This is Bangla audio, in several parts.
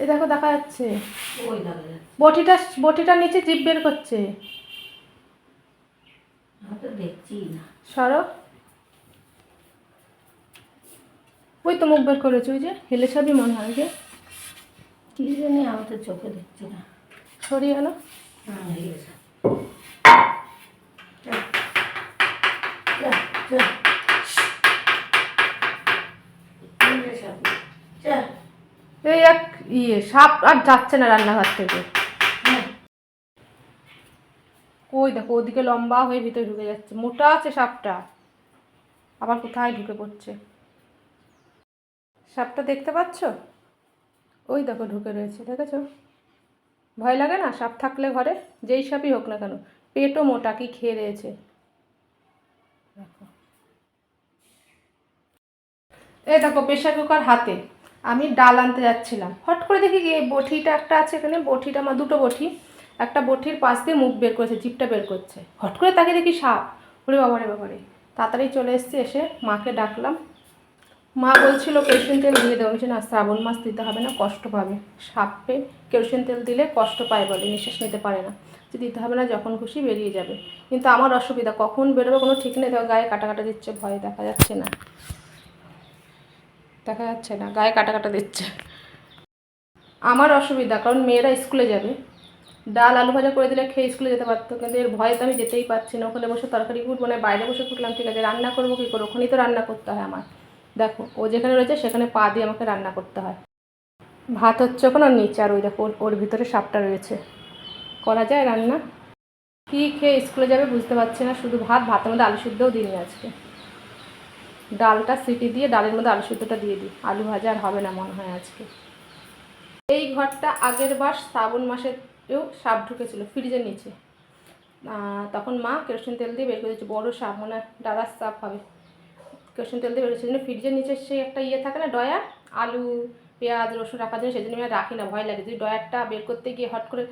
এই দেখো দেখা যাচ্ছে। বটিটা বটিটার নিচে জিপ বের করছে। সরো। ওই তো মুখ বের করেছে ওই যে হেলে সবই মনে হয় যে। কি জানি আমি তো চোখে দেখছি না। সরিয়ে হ্যাঁ। চল। এই এক ইয়ে সাপ আর যাচ্ছে না রান্নাঘর থেকে। ওই দেখো, ওদিকে লম্বা হয়ে ভিতরে ঢুকে যাচ্ছে। মোটা আছে সাপটা। আবার কোথায় ঢুকে পড়ছে? সাপটা দেখতে পাচ্ছ? ওই দেখো ঢুকে রয়েছে, দেখেছ? ভয় লাগে না? সাপ থাকলে ঘরে, যেই সাপই হোক না কেন। পেটও মোটা, কি খেয়ে রয়েছে? দেখো। এই দেখো প্রেশার কুকার হাতে। আমি ডাল আনতে যাচ্ছিলাম। হট করে দেখি গিয়ে বটিটা একটা আছে এখানে বটিটা আমার দুটো বটি একটা বটির পাশ দিয়ে মুখ বের করেছে জিপটা বের করছে। হট করে তাকে দেখি সাপ। ওরে বাবারে বাবারে তাড়াতাড়ি চলে এসেছি এসে মাকে ডাকলাম। মা বলছিল কেরোসিন তেল দিয়ে দেবো। বলছি, না শ্রাবণ মাস দিতে হবে না কষ্ট পাবে। সাপে কেরোসিন তেল দিলে কষ্ট পায় বলে নিঃশ্বাস নিতে পারে না। যে দিতে হবে না যখন খুশি বেরিয়ে যাবে। কিন্তু আমার অসুবিধা কখন বেরোবে কোনো ঠিক নেই। গায়ে কাটা কাটা দিচ্ছে ভয় দেখা যাচ্ছে না। দেখা যাচ্ছে না, গায়ে কাটা কাটা দিচ্ছে। আমার অসুবিধা, কারণ মেয়েরা স্কুলে যাবে। ডাল আলু ভাজা করে দিলে খেয়ে স্কুলে যেতে পারতো, কিন্তু এর ভয়ে তো আমি যেতেই পারছি না। ওখানে বসে তরকারি কুটবো না বাইরে বসে কুটলাম ঠিক আছে, রান্না করব কী করে ওখানেই তো রান্না করতে হয় আমার। দেখো, ও যেখানে রয়েছে সেখানে পা দিয়ে আমাকে রান্না করতে হয়। ভাত হচ্ছে ওখানে ওর নিচে, আর ওই দেখো, ওর- ওর ভিতরে সাপটা রয়েছে। করা যায় রান্না? কী খেয়ে স্কুলে যাবে বুঝতে পারছি না, শুধু ভাত, ভাতের মধ্যে আলু সিদ্ধও দিইনি আজকে। ডালটা সিটি দিয়ে, ডালের মধ্যে আলু সিদ্ধটা দিয়ে দিই। আলু ভাজা আর হবে না মনে হয় আজকে। এই ঘরটা আগের বার শ্রাবণ মাসেও সাপ ঢুকেছিল, ফ্রিজের নিচে। তখন মা কেরোসিন তেল দিয়ে বের করে দিয়েছে, বড়ো সাপ মানে দাদার সাপ হবে। কেরোসিন তেল দিয়ে বের করেছে ফ্রিজের নিচে সেই একটা ইয়ে থাকে না ডয়া আলু, পেঁয়াজ, রসুন রাখার জন্য সেজন্য আমি রাখি না, ভয় লাগে। যদি ডয়ারটা বের করতে গিয়ে হট করে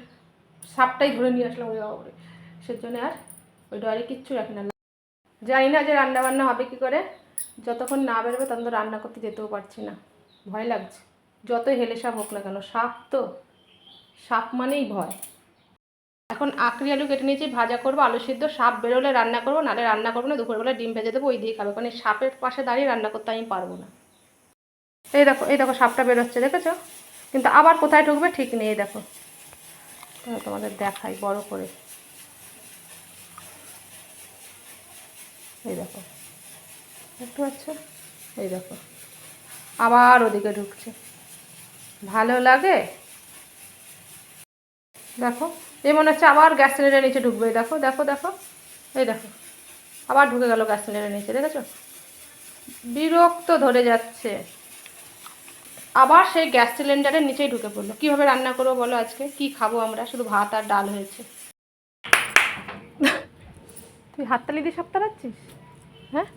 সাপটাই ধরে নিয়ে আসলাম ওই বাবা সেজন্য আর ওই ডয়ারে কিচ্ছু রাখি না। জানি না যে রান্না বান্না হবে কি করে যতক্ষণ না বেরোবে তখন তো রান্না করতে যেতেও পারছি না। ভয় লাগছে। যতই হেলে সাপ হোক না কেন, সাপ তো, সাপ মানেই ভয়। এখন আখরি আলু কেটে নিয়েছি, ভাজা করব, আলু সিদ্ধ, সাপ বেরোলে রান্না করব, নাহলে রান্না করব না, দুপুরবেলা ডিম ভেজে দেবো, ওই দিয়ে খাবে। কারণ এই সাপের পাশে দাঁড়িয়ে রান্না করতে আমি পারব না। এই দেখো এই দেখো সাপটা বেরোচ্ছে, দেখেছ? কিন্তু আবার কোথায় ঢুকবে ঠিক নেই দেখো। তোমাদের দেখাই, বড় করে। এই দেখো। দেখতে পাচ্ছ? এই দেখো। আবার ওদিকে ঢুকছে। ভালো লাগে? দেখো। এই মনে হচ্ছে আবার গ্যাস সিলিন্ডার নিচে ঢুকবে। দেখো দেখো দেখো। এই দেখো। আবার ঢুকে গেল গ্যাস সিলিন্ডারের নিচে, দেখেছ? বিরক্ত ধরে যাচ্ছে। আবার সেই গ্যাস সিলিন্ডারের নিচেই ঢুকে পড়ল। কীভাবে রান্না করব বলো আজকে? কি খাব আমরা? শুধু ভাত আর ডাল হয়েছে। তুই হাততালি দিয়ে সপ্তাহ রাখছিস হ্যাঁ?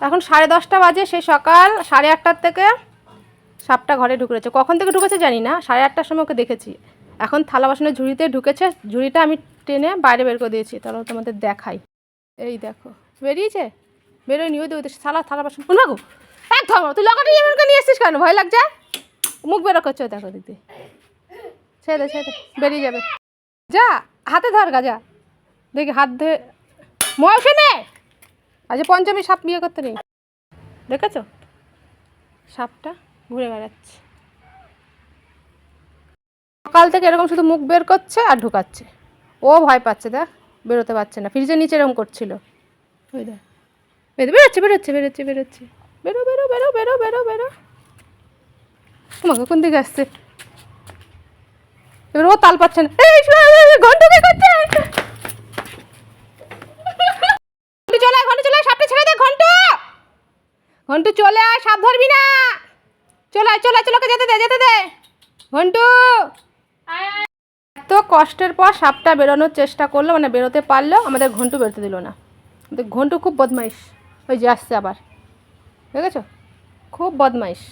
এখন সাড়ে দশটা বাজে সেই সকাল সাড়ে আটটার থেকে সাপটা ঘরে ঢুকেছে। কখন থেকে ঢুকেছে জানি না, সাড়ে আটটার সময় ওকে দেখেছি। এখন থালা বাসনের ঝুড়িতে ঢুকেছে, ঝুড়িটা আমি টেনে বাইরে বের করে দিয়েছি। তাহলে তোমাদের দেখাই। এই দেখো, বেরিয়েছে? বেরোয় নিয়ে ওই থালা থালা বাসন। না একদম, তুই লকাটি এমনকে নিয়ে এসছিস কেন? ভয় লাগছে? মুখ বেরো করছ দেখো দিদি। ছেড়ে ছেড়ে বেরিয়ে যাবে। যা, হাতে ধর গা যা দেখি হাত ধরে ময়সে নে আজ পঞ্চমী সাপ বিয়ে করতে নেই। দেখেছ? সাপটা ঘুরে বেড়াচ্ছে। সকাল থেকে এরকম শুধু মুখ বের করছে আর ঢুকাচ্ছে। ও ভয় পাচ্ছে দেখ বেরোতে পারছে না। ফ্রিজের নিচে এরকম করছিল। ওই দেখ। বেরো বেরোচ্ছে বেরোচ্ছে বেরোচ্ছে বেরোচ্ছে। বেরো বেরো বেরো বেরো বেরো বেরো। তোমাকে কোন দিকে আসছে? এবার ও তাল পাচ্ছে না। ঘণ্টা করছে ঘন্টু চলে আয় ঘন্টু চলে আয় সাপটা ছেড়ে দে ঘন্টু ঘন্টু চলে আয় সাপ ধরবি না। চলে আয় চলে আয় চলে যেতে দে যেতে দে। ঘন্টু। এত কষ্টের পর সাপটা বেরোনোর চেষ্টা করল মানে বেরোতে পারল আমাদের ঘন্টু বেরোতে দিল না। ঘন্টু খুব বদমাইশ। ওই যে আসছে আবার। দেখেছ? খুব বদমাইশ।